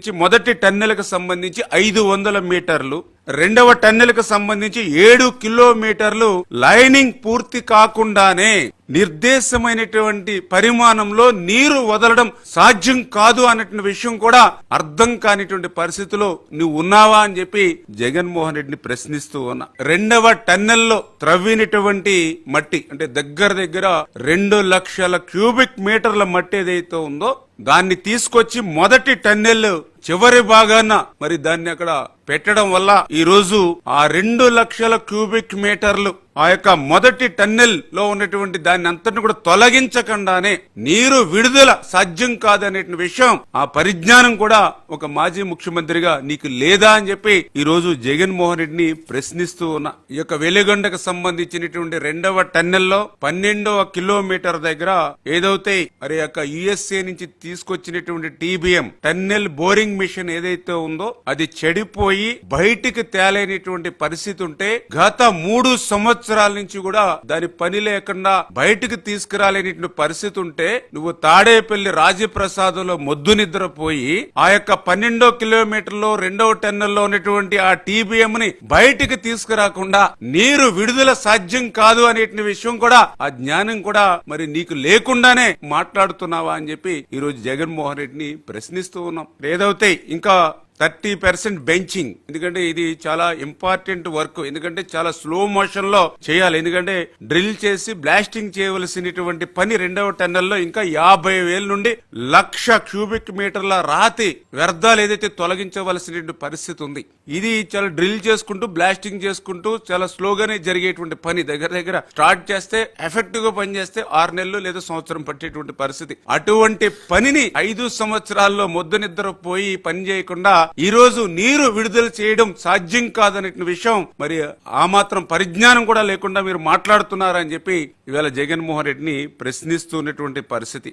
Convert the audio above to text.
మొదటి టన్నెలకు సంబంధించి ఐదు వందల మీటర్లు రెండవ టన్నెలకు సంబంధించి ఏడు కిలోమీటర్లు లైనింగ్ పూర్తి కాకుండానే నిర్దేశమైనటువంటి పరిమాణంలో నీరు వదలడం సాధ్యం కాదు అన్నటువంటి విషయం కూడా అర్థం కానిటువంటి పరిస్థితిలో నువ్వు ఉన్నావా అని చెప్పి జగన్మోహన్ రెడ్డిని ప్రశ్నిస్తూ ఉన్నా. రెండవ టన్నెల్లో త్రవ్వినటువంటి మట్టి అంటే దగ్గర దగ్గర రెండు లక్షల క్యూబిక్ మీటర్ల మట్టి ఏదైతే ఉందో దాన్ని తీసుకొచ్చి మొదటి టన్నెల్ చివరి భాగాన మరి దాన్ని అక్కడ పెట్టడం వల్ల ఈ రోజు ఆ రెండు లక్షల క్యూబిక్ మీటర్లు ఆ యొక్క మొదటి టన్నెల్లో ఉన్నటువంటి దాన్ని అంతటిని కూడా తొలగించకుండానే నీరు విడుదల సాధ్యం కాదనే విషయం ఆ పరిజ్ఞానం కూడా ఒక మాజీ ముఖ్యమంత్రిగా నీకు లేదా అని చెప్పి ఈ రోజు జగన్మోహన్ రెడ్డిని ప్రశ్నిస్తూ ఉన్నా. ఈ యొక్క వెలుగొండకు సంబంధించినటువంటి రెండవ టన్నెల్లో పన్నెండవ కిలోమీటర్ దగ్గర ఏదైతే మరి యొక్క యుఎస్ఏ నుంచి తీసుకొచ్చినటువంటి టీబీఎం టన్నెల్ బోరింగ్ మిషన్ ఏదైతే ఉందో అది చెడిపోయి బయటికి తేలేనటువంటి పరిస్థితి ఉంటే గత మూడు సంవత్సరాలు నుంచి కూడా దాని పని లేకుండా బయటికి తీసుకురాలేని పరిస్థితి ఉంటే నువ్వు తాడేపల్లి రాజప్రసాదంలో మొద్దు నిద్రపోయి ఆ యొక్క పన్నెండో కిలోమీటర్లో రెండవ టెన్నర్లో ఉన్నటువంటి ఆ టీబీఎం ని బయటికి తీసుకురాకుండా నీరు విడుదల సాధ్యం కాదు అనే విషయం కూడా ఆ జ్ఞానం కూడా మరి నీకు లేకుండానే మాట్లాడుతున్నావా అని చెప్పి ఈ రోజు జగన్మోహన్ రెడ్డిని ప్రశ్నిస్తూ ఉన్నాం. ఏదైతే ఇంకా థర్టీ పర్సెంట్ బెంచింగ్. ఎందుకంటే ఇది చాలా ఇంపార్టెంట్ వర్క్. ఎందుకంటే చాలా స్లో మోషన్లో చేయాలి. ఎందుకంటే డ్రిల్ చేసి బ్లాస్టింగ్ చేయవలసినటువంటి పని రెండవ టన్నెల్లో ఇంకా యాభై వేల నుండి లక్ష క్యూబిక్ మీటర్ల రాతి వ్యర్థాలు ఏదైతే తొలగించవలసినటువంటి పరిస్థితి ఉంది. ఇది చాలా డ్రిల్ చేసుకుంటూ బ్లాస్టింగ్ చేసుకుంటూ చాలా స్లోగానే జరిగేటువంటి పని. దగ్గర దగ్గర స్టార్ట్ చేస్తే ఎఫెక్టివ్గా పనిచేస్తే ఆరు నెలలు లేదా సంవత్సరం పట్టేటువంటి పరిస్థితి. అటువంటి పనిని ఐదు సంవత్సరాల్లో మొద్దు నిద్ర పోయి పని చేయకుండా ఈ రోజు నీరు విడుదల చేయడం సాధ్యం కాదనే విషయం మరి ఆ మాత్రం పరిజ్ఞానం కూడా లేకుండా మీరు మాట్లాడుతున్నారని చెప్పి ఇవాళ జగన్మోహన్ రెడ్డిని ప్రశ్నిస్తున్నటువంటి పరిస్థితి.